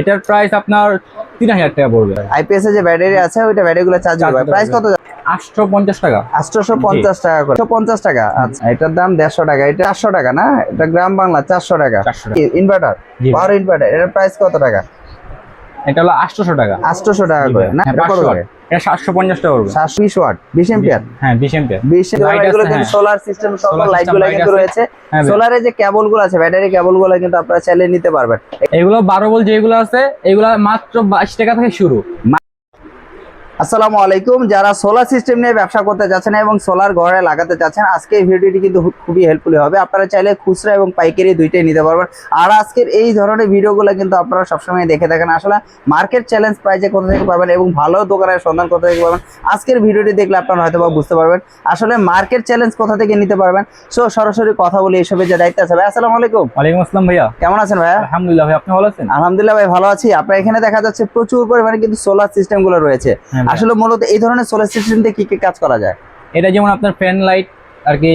এটার প্রাইস আপনার তিন হাজার টাকা পড়বে। আইপিএস এর যে ব্যাটারি আছে ওইটা ব্যাটারি গুলো চার্জ হবে প্রাইস কত আটশো পঞ্চাশ টাকা। আটশোশো পঞ্চাশ টাকা করে। পঞ্চাশ টাকা? আচ্ছা এটার দাম দেড়শো টাকা। এটা চারশো টাকা না? এটা গ্রাম বাংলা চারশো টাকা। 400 টাকা। ইনভার্টার। পাওয়ার ইনভার্টার এটার প্রাইস কত টাকা? এটা হলো আটশোশো টাকা। আটশোশো টাকা করে। না হ্যাঁ, এটা কত করে এটা সাতশো পঞ্চাশ টাকা করবে সাতশো বিশ ওয়াট বিশ এম্পিয়ার? হ্যাঁ এগুলো কিন্তু হ্যাঁ। সোলার সিস্টেম সব Solar লাইটগুলো কিন্তু রয়েছে। হ্যাঁ ভাই। সোলারে যে কেবলগুলো আছে ব্যাটারি কেবলগুলো কিন্তু আপনারা চাইলে নিতে পারবেন। এগুলো বারো বল যেগুলো আছে এগুলো মাত্র বাইশ টাকা থেকে শুরু। আসসালামু আলাইকুম। যারা সোলার সিস্টেম নিয়ে ব্যবসা করতে যাচ্ছেন এবং সোলার ঘরে লাগাতে চাচ্ছেন আজকে এই ভিডিওটি কিন্তু খুবই হেল্পফুল হবে। আপনারা চাইলে খুচরা এবং পাইকারি দুইটাই নিতে পারবেন। আর আজকের এই ধরনের ভিডিওগুলো কিন্তু আপনারা সবসময় দেখে থাকেন। আসলে মার্কেট চ্যালেঞ্জ প্রাইজে কোথা থেকে পাবেন এবং ভালো দোকানের সন্ধান কোথা থেকে পাবেন আজকের ভিডিওটি দেখলে আপনারা হয়তো বা বুঝতে পারবেন। আসলে মার্কেট চ্যালেঞ্জ কোথা থেকে নিতে পারবেন? সো সরাসরি কথা বলি এসবের যে দায়িত্ব আছে ভাই আসসালামু আলাইকুম। ওয়ালাইকুম আসসালাম ভাইয়া। কেমন আছেন ভাইয়া? আলহামদুলিল্লাহ ভাই আপনি ভালো আছেন? আলহামদুলিল্লাহ ভাই ভালো আছি। আপনার এখানে দেখা যাচ্ছে প্রচুর পরিমাণে কিন্তু সোলার সিস্টেমগুলো রয়েছে। হ্যাঁ ভাই। আসলে মূলত এই ধরনের সোলার সিস্টেম দিয়ে কি কি কাজ করা যায়? এটা যেমন আপনার ফ্যান লাইট আর কি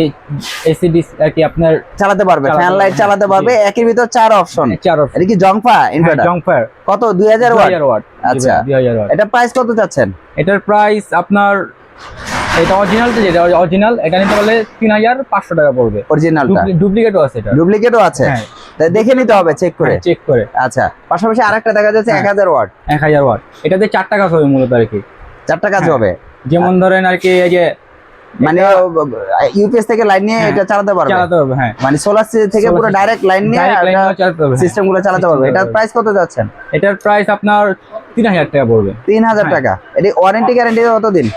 এসি ডিস আর কি আপনার চালাতে পারবে ফ্যান লাইট চালাতে পারবে একই ভিতর চার অপশন চার অপশন এটা কি জংফা ইনভার্টার জংফায়ার কত? দুই হাজার ওয়াট? ওয়াট। আচ্ছা। দুই হাজার ওয়াট। এটা প্রাইস কত চাচ্ছেন? এটার প্রাইস আপনার এটা অরিজিনাল তো যেটা অরিজিনাল এটা নিতে হাজার পাঁচশো টাকা পড়বে। অরিজিনালটা ডুপ্লিকেটও আছে এটা। ডুপ্লিকেটও আছে? হ্যাঁ। তাই দেখে নিতে হবে চেক করে। চেক করে। আচ্ছা। পাশাপাশি আরেকটা দেখা যাচ্ছে এক হ্যাঁ। হাজার ওয়াট। এক হাজার ওয়াট। এটাতে চারটা কাজ হবে মূলত আর কি। চারটা কাজ হ্যাঁ। হবে। যেমন ধরেন আর কি এই যে মানে ইউপিএস থেকে লাইন নিয়ে হ্যাঁ, এটা চালাতে পারবে? চালাতে হবে হ্যাঁ। মানে সোলার থেকে পুরো ডাইরেক্ট লাইন নিয়ে চালাতে হ্যাঁ। সিস্টেমগুলো চালাতে পারবে। এটার প্রাইস কত যাচ্ছেন? এটার প্রাইস আপনার তিন হাজার টাকা পড়বে। তিন হাজার হ্যাঁ। টাকা। এটা ওয়ারেন্টি গ্যারান্টি কতদিন?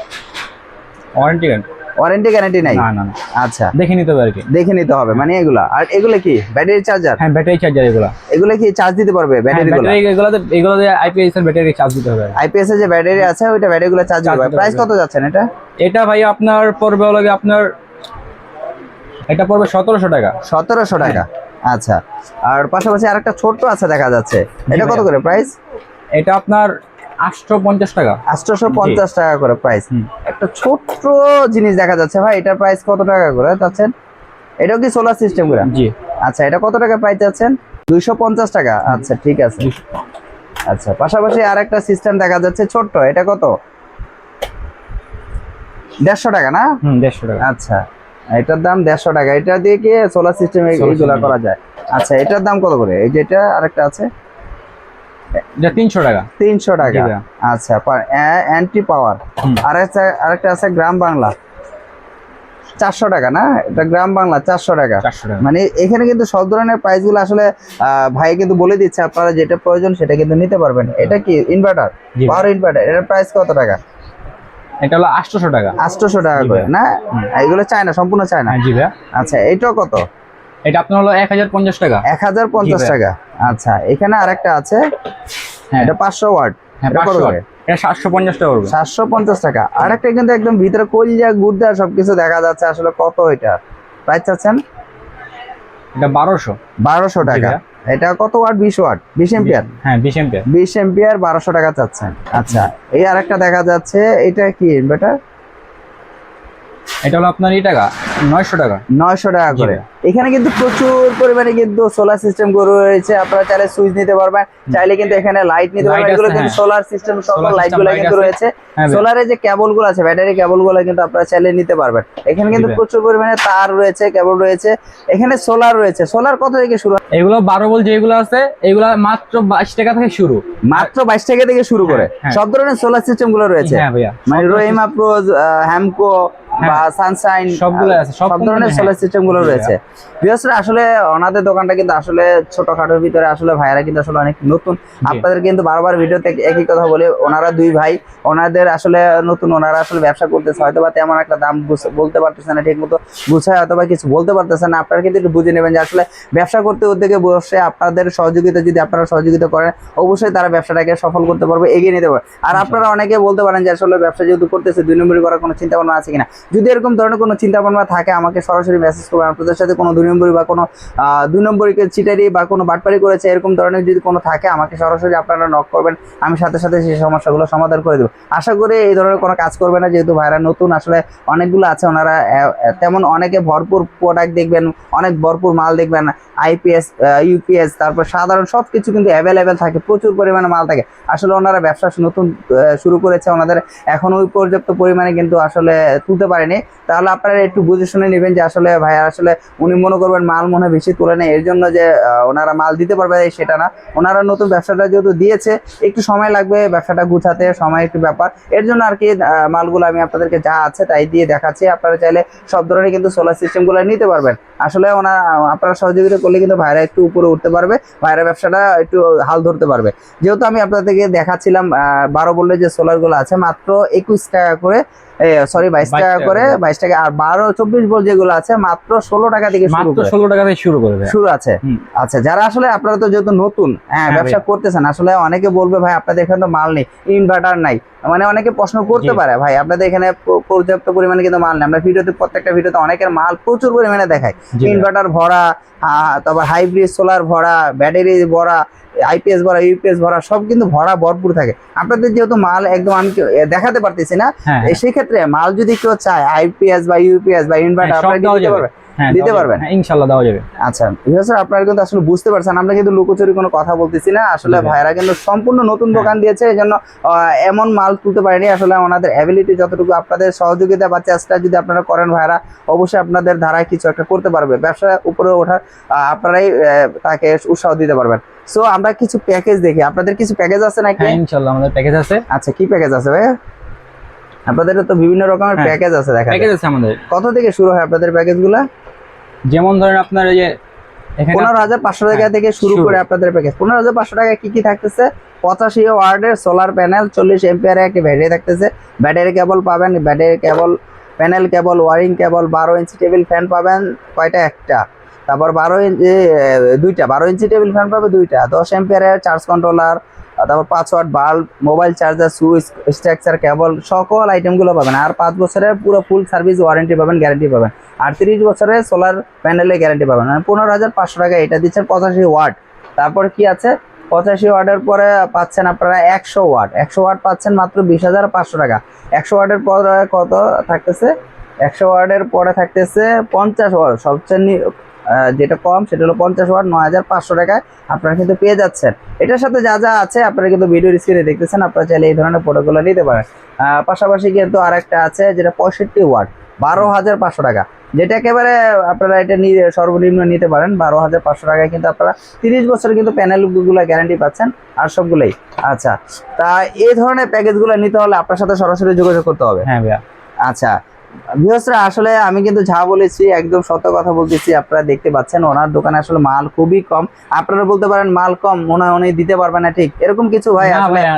ওয়ারেন্টি কার্ড ওয়ারেন্টি গ্যারান্টি নাই? না না আচ্ছা। দেখে নিতে হবে আর কি। দেখে নিতে হবে মানে এগুলা। আর এগুলো কি? ব্যাটারি চার্জার হ্যাঁ ব্যাটারি চার্জার এগুলো। এগুলো কি চার্জ দিতে পারবে ব্যাটারি গুলো ব্যাটারি এগুলোতে এগুলোতে আইপিএস এর ব্যাটারি চার্জ দিতে হবে। আইপিএস এর যে ব্যাটারি আছে ওইটা ব্যাটারি গুলো চার্জ দিতে প্রাইস। কত যাচ্ছেন এটা এটা ভাই আপনার পড়বে হলো গিয়ে আপনার এটা পড়বে সতেরোশো টাকা। সতেরোশো টাকা। আচ্ছা। আর পাশাপাশি আরেকটা ছোট্ট আছে দেখা যাচ্ছে। এটা কত করে প্রাইস এটা আপনার আটশো পঞ্চাশ টাকা। আটশোশো পঞ্চাশ টাকা করে প্রাইস একটা ছোট্ট জিনিস দেখা যাচ্ছে ভাই এটার প্রাইস কত টাকা করে যাচ্ছেন এটাও কি সোলার সিস্টেম করে? জি। আচ্ছা এটা কত টাকা প্রাইস যাচ্ছেন দুইশো পঞ্চাশ টাকা। আচ্ছা ঠিক আছে। আচ্ছা পাশাপাশি আরেকটা সিস্টেম দেখা যাচ্ছে ছোট্ট এটা কত? দেড়শো টাকা না? হুম টাকা। আচ্ছা এটার দাম দেড়শো টাকা। এটা দিয়ে কি সোলার সিস্টেম এইগুলা করা যায়? আচ্ছা এটার দাম কত করে? এই যেটা আরেকটা আছে। এটা টাকা। তিনশো টাকা। জি আচ্ছা অ্যান্টি পাওয়ার। আর আরেকটা আছে গ্রাম বাংলা। চারশো টাকা না? এটা গ্রাম বাংলা চারশো টাকা। মানে এখানে কিন্তু সব ধরনের প্রাইসগুলো আসলে ভাই কিন্তু বলে দিচ্ছে আপনারা যেটা প্রয়োজন সেটা কিন্তু নিতে পারবেন। এটা কি? ইনভার্টার? Power inverter. এটার প্রাইস কত টাকা? এটা হলো আটশোশো টাকা। আটশোশো টাকা করে। না? এগুলো চায় না সম্পূর্ণ চায় না হ্যাঁ আচ্ছা এইটাও কত? এটা আপনার হলো এক হাজার পঞ্চাশ টাকা। এক হাজার পঞ্চাশ। টাকা। আচ্ছা এখানে আরেকটা আছে। হ্যাঁ। এটা পাঁচশো ওয়াট। হ্যাঁ পাঁচশো করে? এটা সাতশো পঞ্চাশ টাকা পড়বে। সাতশো পঞ্চাশ টাকা। আরেকটা কিন্তু একদম ভিতরে কলিজা গুড়দা সবকিছু দেখা যাচ্ছে আসলে কত এটা। প্রাইস চাচ্ছেন? এটা বারোশো। বারোশো টাকা। এটা কত ওয়াট? বিশ ওয়াট। বিশ এম্পিয়ার? হ্যাঁ বিশ এম্পিয়ার। বিশ এম্পিয়ার বারোশো টাকা চাচ্ছেন। আচ্ছা এই আরেকটা দেখা যাচ্ছে। এটা কি ইনভার্টার এটা হলো আপনার এই টাকা? নয়শো টাকা? নয়শো টাকা করে। এখানে কিন্তু প্রচুর পরিমাণে কিন্তু সোলার সিস্টেম রয়েছে। আপনারা চাইলে সুইচ নিতে পারবেন। চাইলে কিন্তু এখানে লাইট নিতে পারবেন। এগুলো কিন্তু হ্যাঁ। সোলার সিস্টেম সকল Solar লাইটগুলো কিন্তু রয়েছে। হ্যাঁ ভাইয়া। সোলারের যে কেবলগুলো আছে ব্যাটারি কেবলগুলো কিন্তু আপনারা চাইলে নিতে পারবেন। এখানে কিন্তু প্রচুর পরিমাণে তার রয়েছে কেবল রয়েছে। এখানে সোলার রয়েছে। সোলার কত থেকে শুরু এগুলো বারো বল যেগুলো আছে এগুলো মাত্র বাইশ টাকা থেকে শুরু। মাত্র বাইশ টাকা থেকে শুরু করে। হ্যাঁ, হ্যাঁ। সব ধরনের সোলার সিস্টেমগুলো রয়েছে। হ্যাঁ মানে রহিমা হ্যামকো হ্যাঁ। বা সানশাইন সবগুলো আছে, সব ধরনের সোলার হ্যাঁ। সিস্টেমগুলো রয়েছে। বৃহস্পতি আসলে ওনাদের দোকানটা কিন্তু আসলে ছোটখাটোর ভিতরে আসলে কিন্তু আসলে অনেক নতুন। আপনাদের কিন্তু বারবার ভিডিওতে একই কথা বলে ওনারা দুই ভাই ওনাদের আসলে নতুন ওনারা আসলে ব্যবসা করতেছে হয়তো বা তেমন একটা দাম বলতে পারতেছে না ঠিক মতো গুছায় হয়তো বা কিছু বলতে পারতেছে না। আপনারা কিন্তু একটু বুঝে নেবেন যে আসলে ব্যবসা করতে উদ্যোগে বসে আপনাদের সহযোগিতা যদি আপনারা সহযোগিতা করেন অবশ্যই তারা ব্যবসাটাকে সফল করতে পারবে এগিয়ে নিতে পারবে। আর আপনারা অনেকে বলতে পারেন যে আসলে ব্যবসা যেহেতু করতেছে দুই নম্বরই করার কোনো চিন্তা ভাবনা আছে কিনা? যদি এরকম ধরনের কোনো চিন্তা ভাবনা থাকে, আমাকে সরাসরি মেসেজ করবেন। আপনাদের সাথে কোনো দুই নম্বরই বা কোনো দুই নম্বরই চিটারি বা কোনো বাটপারি করেছে, এরকম ধরনের যদি কোনো থাকে, আমাকে সরাসরি আপনারা নক করবেন। আমি সাথে সাথে সেই সমস্যাগুলো সমাধান করে দেবো। আশা করি এই ধরনের কোনো কাজ করবে না, যেহেতু ভাইরা নতুন, আসলে অনেকগুলো আছে, ওনারা তেমন অনেকে ভরপুর প্রোডাক্ট দেখবেন, অনেক ভরপুর মাল দেখবেন আইপিএস ইউপিএস তারপর সাধারণ সব কিছু কিন্তু অ্যাভেলেবেল থাকে, প্রচুর পরিমাণে মাল থাকে। আসলে ওনারা ব্যবসা নতুন শুরু করেছে, ওনাদের এখন ওই পর্যাপ্ত পরিমাণে কিন্তু আসলে তুলতে পারেনি, তাহলে আপনারা একটু বুঝে শুনে নেবেন যে আসলে ভাইয়া, আসলে উনি মনে করবেন মাল মনে বেশি তুলে নেয়, এর জন্য যে ওনারা মাল দিতে পারবে সেটা না। ওনারা নতুন ব্যবসাটা যেহেতু দিয়েছে, একটু সময় লাগবে ব্যবসাটা গুছাতে, সময় একটু ব্যাপার। এর জন্য আর কি মালগুলো আমি আপনাদেরকে যা আছে তাই দিয়ে দেখাচ্ছি। আপনারা চাইলে সব ধরনের কিন্তু সোলার সিস্টেমগুলো নিতে পারবেন। আসলে ওনারা আপনারা সহযোগিতা করলে কিন্তু ভাইরা একটু উপরে উঠতে পারবে, ভাইরা ব্যবসাটা একটু হাল ধরতে পারবে। যেহেতু আমি আপনাদেরকে দেখাচ্ছিলাম বারো বললে যে সোলারগুলো আছে, মাত্র একুশ টাকা করে সরি বাইশ টাকা করে। বাইশ টাকা। আর বারো চব্বিশ বল যেগুলো আছে মাত্র ষোলো টাকা থেকে শুরু ষোলো টাকা থেকে শুরু করবে শুরু আছে। আচ্ছা যারা আসলে আপনারা তো যেহেতু নতুন হ্যাঁ হ্যাঁ ব্যবসা করতেছেন আসলে অনেকে বলবে ভাই আপনাদের এখানে তো মাল নেই ইনভার্টার নাই। মানে অনেকে প্রশ্ন করতে পারে ভাই আপনাদের এখানে পর্যাপ্ত পরিমাণে কিন্তু মাল নেই। আমরা ভিডিওতে প্রত্যেকটা ভিডিওতে অনেকের মাল প্রচুর পরিমাণে দেখায়। ইনভার্টার ভরা তারপর হাইব্রিড সোলার ভরা ব্যাটারি ভরা আইপিএস ভরা ইউপিএস ভরা সব কিন্তু ভরা ভরপুর থাকে। আপনাদের যেহেতু মাল একদম আমি দেখাতে পারতেছি না হ্যাঁ সেই ক্ষেত্রে মাল যদি কেউ চায় আইপিএস বা ইউপিএস বা ইনভার্টার হ্যাঁ, আপনারা দিতে পারবেন? হ্যাঁ দিতে দেওয়া যাবে। পারবেন? হ্যাঁ, ইনশাল্লাহ দেওয়া যাবে। আচ্ছা আপনারা কিন্তু আসলে বুঝতে পারছেন আমরা কিন্তু লুকোচুরি কোনো কথা বলতেছি না আসলে ভাইরা কিন্তু সম্পূর্ণ নতুন হ্যাঁ। দোকান দিয়েছে এই জন্য এমন মাল তুলতে পারেনি আসলে ওনাদের অ্যাবিলিটি যতটুকু আপনাদের সহযোগিতা বা চেষ্টা যদি আপনারা করেন ভাইরা অবশ্যই আপনাদের ধারায় কিছু একটা করতে পারবে। ব্যবসা উপরে ওঠার আপনারাই তাকে উৎসাহ দিতে পারবেন। সো আমরা কিছু প্যাকেজ দেখি। আপনাদের কিছু প্যাকেজ আছে নাকি? হ্যাঁ ইনশাল্লাহ আমাদের প্যাকেজ আছে। আচ্ছা কি প্যাকেজ আছে ভাই আপনাদের তো বিভিন্ন রকমের হ্যাঁ। প্যাকেজ আছে দেখা প্যাকেজ আছে আমাদের। কত থেকে শুরু হয় আপনাদের প্যাকেজগুলো যেমন ধরেন আপনার এই যে পনেরো হাজার পাঁচশো টাকা হ্যাঁ, থেকে শুরু শুরু। করে আপনাদের প্যাকেজ পনেরো হাজার পাঁচশো টাকা কি কি থাকতেছে? পঁচাশি ওয়ার্ডের সোলার প্যানেল চল্লিশ এম্পিয়ারে একটি ব্যাটারি থাকতেছে। ব্যাটারি কেবল পাবেন battery cable panel cable wiring cable বারো ইঞ্চি টেবিল ফ্যান পাবেন কয়টা? একটা। তারপর বারো ইঞ্চি দুইটা। বারো ইঞ্চি টেবিল ফ্যান পাবে দুইটা। দশ এম্পিয়ারের চার্জ কন্ট্রোলার তারপর পাঁচ watt bulb mobile charger switch structure cable সকল আইটেমগুলো পাবেন। আর পাঁচ বছরের পুরো ফুল সার্ভিস ওয়ারেন্টি পাবেন গ্যারান্টি পাবেন। আর তিরিশ বছরের সোলার প্যানেলে গ্যারান্টি পাবেন। মানে পনেরো হাজার পাঁচশো টাকা এটা দিচ্ছেন পঁচাশি ওয়াট তারপর কি আছে? পঁচাশি ওয়াটের পরে পাচ্ছেন আপনারা একশো ওয়াট একশো ওয়াট পাচ্ছেন মাত্র বিশ হাজার পাঁচশো টাকা। একশো ওয়াটের পরে কত থাকতেছে? একশো ওয়ার্ডের পরে থাকতেছে পঞ্চাশ ওয়ার্ড সবচেয়ে যেটা কম সেটা হলো পঞ্চাশ ওয়াট নয় হাজার পাঁচশো টাকায় আপনারা কিন্তু পেয়ে যাচ্ছেন। এটার সাথে যা যা আছে আপনারা কিন্তু ভিডিওর স্ক্রিনে দেখতেছেন আপনারা চাইলে এই ধরনের প্রোডাক্টগুলো নিতে পারেন। পাশাপাশি কিন্তু আরেকটা আছে যেটা পঁয়ষট্টি ওয়াট বারো হাজার পাঁচশো টাকা। যেটা একেবারে আপনারা এটা নিয়ে সর্বনিম্ন নিতে পারেন বারো হাজার পাঁচশো টাকায় কিন্তু আপনারা তিরিশ বছর কিন্তু প্যানেলগুলো গ্যারান্টি পাচ্ছেন আর সবগুলোই। আচ্ছা তা এই ধরনের প্যাকেজগুলো নিতে হলে আপনার সাথে সরাসরি যোগাযোগ করতে হবে। হ্যাঁ ভাইয়া। আচ্ছা বৃহস্পতি আসলে আমি কিন্তু যা বলেছি একদম সত্য কথা বলতেছি আপনারা দেখতে পাচ্ছেন ওনার দোকানে আসলে মাল খুবই কম। আপনারা বলতে পারেন মাল কম মনে উনি দিতে পারবে না ঠিক। এরকম কিছু ভাই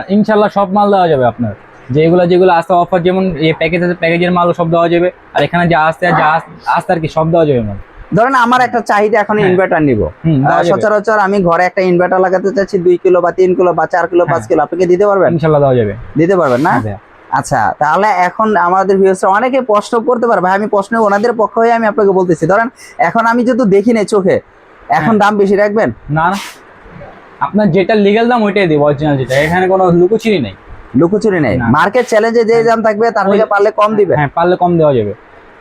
ইনশাল্লাহ সব মাল দেওয়া যাবে আপনার। যেগুলো যেগুলো আসতে অফার যেমন এই প্যাকেজ আছে প্যাকেজের মালও সব দেওয়া যাবে। আর এখানে যা আসতে যা আস- আসতে আর কি সব দেওয়া যাবে মাল। ধরেন আমার একটা চাহিদা এখন হ্যাঁ। ইনভার্টার নিব। দেওয়া যাবে। সচরাচর আমি ঘরে একটা ইনভার্টার লাগাতে চাচ্ছি দুই কিলো বা তিন কিলো বা চার কিলো পাঁচ হ্যাঁ। কিলো। আপনি দিতে পারবেন? ইনশাল্লাহ দেওয়া যাবে। দিতে পারবেন না? হ্যাঁ আচ্ছা তাহলে এখন আমাদের ভিউসরা অনেকে প্রশ্ন করতে পারে ভাই আমি প্রশ্ন ওনাদের পক্ষ হয়ে আমি আপনাকে বলতেছি। ধরেন এখন আমি যেহেতু দেখি নাই চোখে এখন হ্যাঁ। দাম বেশি রাখবেন? না না। আপনার যেটা লিগ্যাল দাম ওইটাই দিব অরিজিনাল যেটা। এখানে কোনো লুকোচুরি নেই। লুকোচুরি নেই। মার্কেট চ্যালেঞ্জে যে দাম থাকবে তার থেকে পারলে কম দিবে। হ্যাঁ পারলে কম দেওয়া যাবে।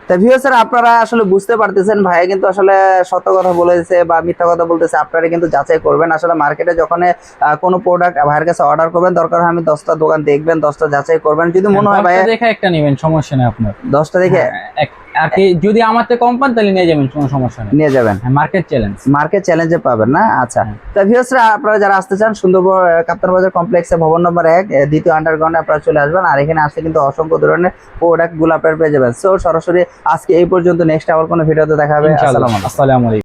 তা স্যার আপনারা আসলে বুঝতে পারতেছেন ভাইয়া কিন্তু আসলে সত্য কথা বলেছে বা মিথ্যা কথা বলতেছে আপনারা কিন্তু যাচাই করবেন। আসলে মার্কেটে যখন কোনো প্রোডাক্ট ভাইয়ের কাছে অর্ডার করবেন দরকার হয় আমি দশটা দোকান দেখবেন দশটা যাচাই করবেন। যদি মনে হয় ভাইয়া দেখে একটা নেবেন সমস্যা নেই আপনার। দশটা দেখে হ্যাঁ, আর কি যদি আমার থেকে কম পান তাহলে নিয়ে যাবেন কোনো সমস্যা নেই। নিয়ে যাবেন। মার্কেট চ্যালেঞ্জ মার্কেট চ্যালেঞ্জে পাবেন না? আচ্ছা। হ্যাঁ। তা ভিউয়ার্সরা আপনারা যারা আসতে চান সুন্দরবন কাপ্তান বাজার কমপ্লেক্সে ভবন নম্বর এক দ্বিতীয় আন্ডারগ্রাউন্ডে আপনারা চলে আসবেন আর এখানে আসলে কিন্তু অসংখ্য ধরনের প্রোডাক্ট গুলাপের আপনারা পেয়ে যাবেন। সো সরাসরি আজকে এই পর্যন্ত নেক্সট আবার কোনো ভিডিওতে দেখা হবে। আসসালামু আলাইকুম।